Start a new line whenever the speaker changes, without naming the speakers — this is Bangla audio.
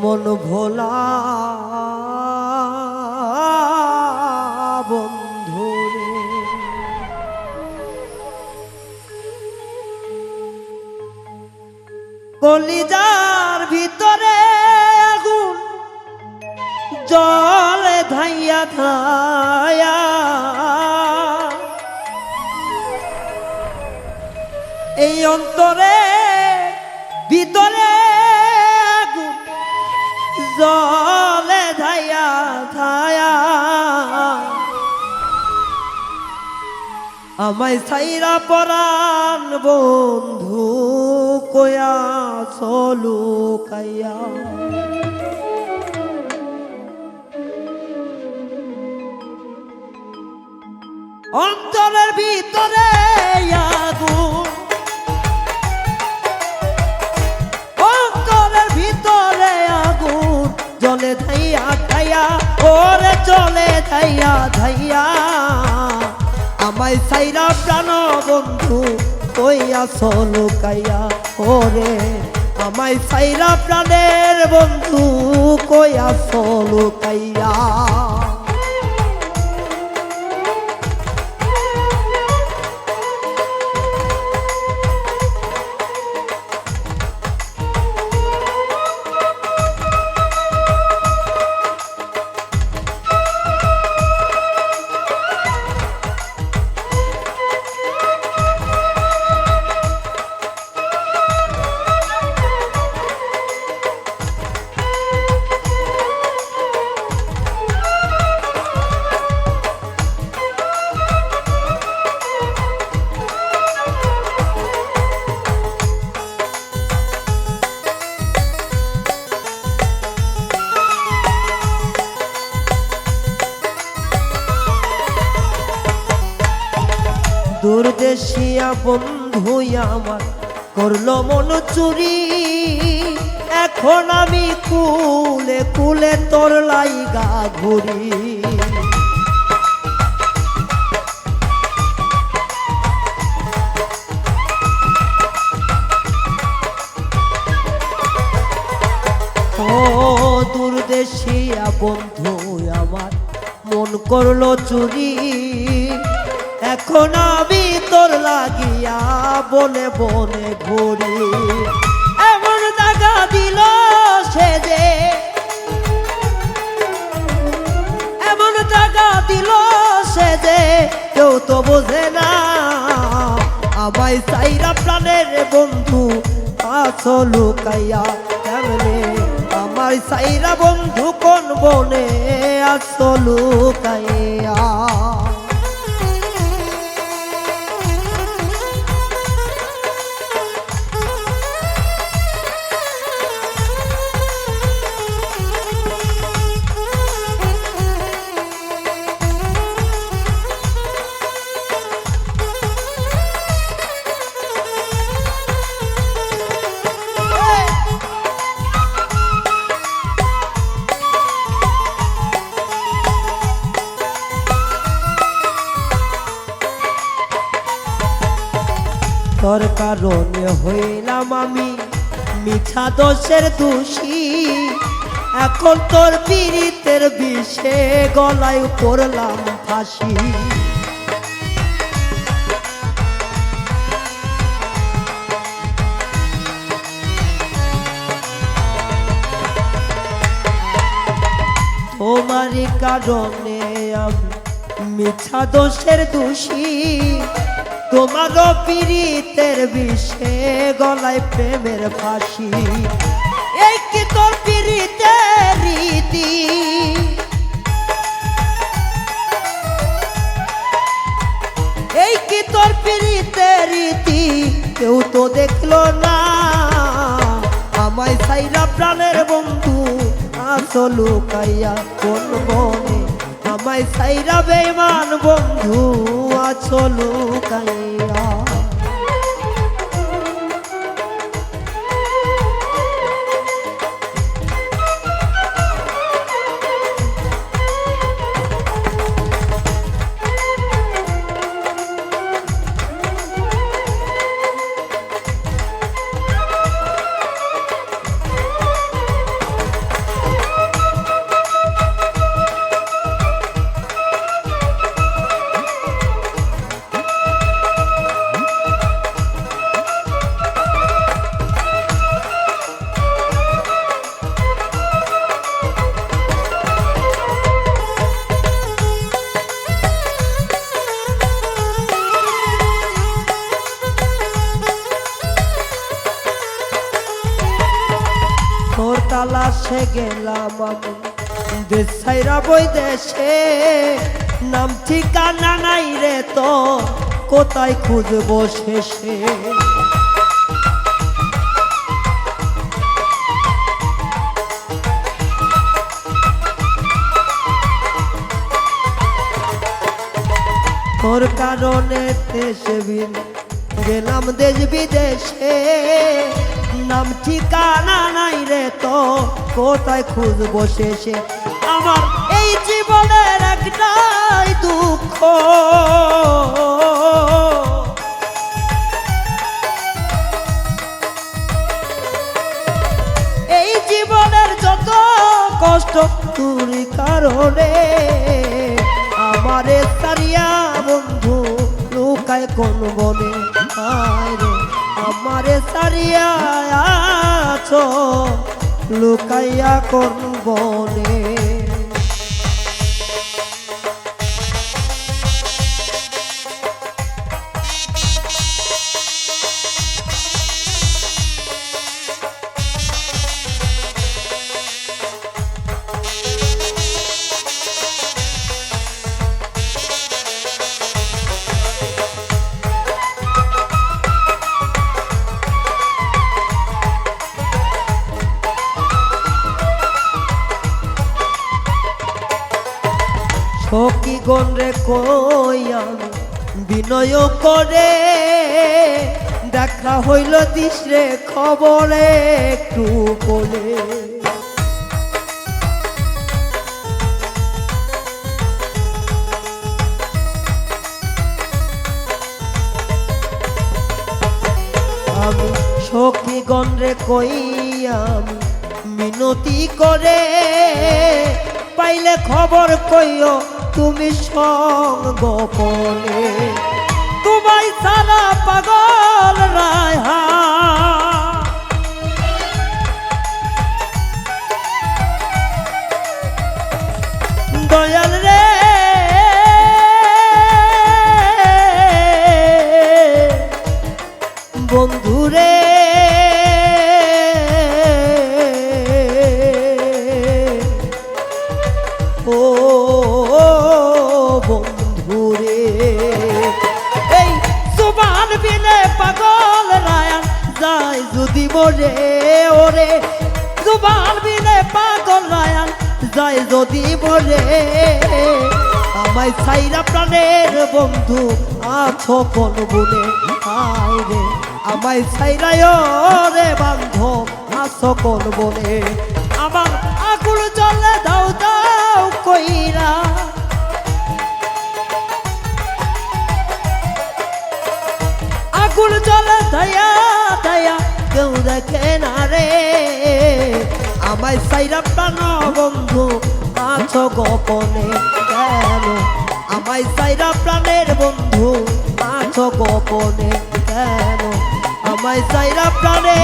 মন ভোলা বন্ধু কলিজার ভিতরে আগুন জলে ধাইয়া ধায়া অন্তরে, ভিতরে জলে ধাইয়া ধায়া। আমায় সাইরা পরাণ বন্ধু কয়া, চলু কাইয়া। অন্তরের ভিতরে আগুন জলে ধাইয়া ধাইয়া, ওরে চলে ধাইয়া ধাইয়া। আমায় সাইরা প্রাণ বন্ধু কইয়া সলু কাইয়া, ওরে। আমায় সাইরা প্রাণের বন্ধু কইয়া সলু কাইয়া। দূরদেশিয়া বন্ধু আমার করল মন চুরি। এখন আমি কুলে কুলে তোর লাইগা ঘুরি। দূরদেশিয়া বন্ধু আমার, মন করল চুরি। এখন আমি লাগিয়া বনে বনে ঘুরি। এমন দাগা দিল সে যে। এমন টাকা দিল সে যে, কেউ তো বোঝে না। আমায় সাইরা প্রাণের বন্ধু আসলু কাইয়া কেমনে? আমার সাইরা বন্ধু কোন বনে আসলু কাইয়া তোর কারণে হইলাম আমি মিঠা দোষের দোষী। এখন তোর পীড়িতের বিষে গলায় পড়লাম ফাঁসি। তোমারই কারণে আমি মিঠা দোষের দোষী। তোমার পীড়িতের বিষে গলায় প্রেমের ফাঁসি। এই কি তোর পীড়িতের রীতি? এই কি তোর পীড়িতের রীতি? কেউ তো দেখল না। আমায় সাইরা প্রাণের বন্ধু আসলু কাইয়া কোন বনে। আমায় সাইরা বেমান বন্ধু আছো কাইয়া বাতাসে গেলাম দেশ বই দেশে, নাম ঠিকানা নাই রে তো, কোথায় খুঁজবো শেষে? তোর কারণে দেশে গেলাম দেশ বিদেশে নাম ঠিকানা নাই রে তো। কোথায় খুঁজবো শেষে? আমার এই জীবনের একটাই দুঃখ। এই জীবনের যত কষ্ট তোর কারণে আমারে সারিয়া বন্ধু লুকায় কোন বনে। আয় আমারে সারিয়া আছো লুকাইয়া কোন বনে। গণ রে কই আমি? বিনয় করে দেখা হইল দিস রে খবরে একটু বলে। আমি সখী গণ রে কই মিনতি করে পাইলে খবর কইও তুমি সঙ্গ বলে তোমায় সারা পাগল রায়হা বন্ধুরে এই সুবান বিনে পাগল রায়ান যায় যদি মরে ওরে। সুবান বিনে পাগল রায়ান যায় যদি মরে আমায় সাইরা প্রাণের বন্ধু আছো কোন গুণে আয় রে, আমায় সাইরায় রে বান্ধব আছো কোন বনে আমার আকুল জলে দাও দাও কইরা। আগুন জলে দয়া দয়া, কেউ দেখে না রে। আমায় সাইরা প্রাণ বন্ধু আছো গোপনে কেন? আমায় সাইরা প্রাণের বন্ধু আছো গোপনে কেন? আমায় সাইরা প্রাণে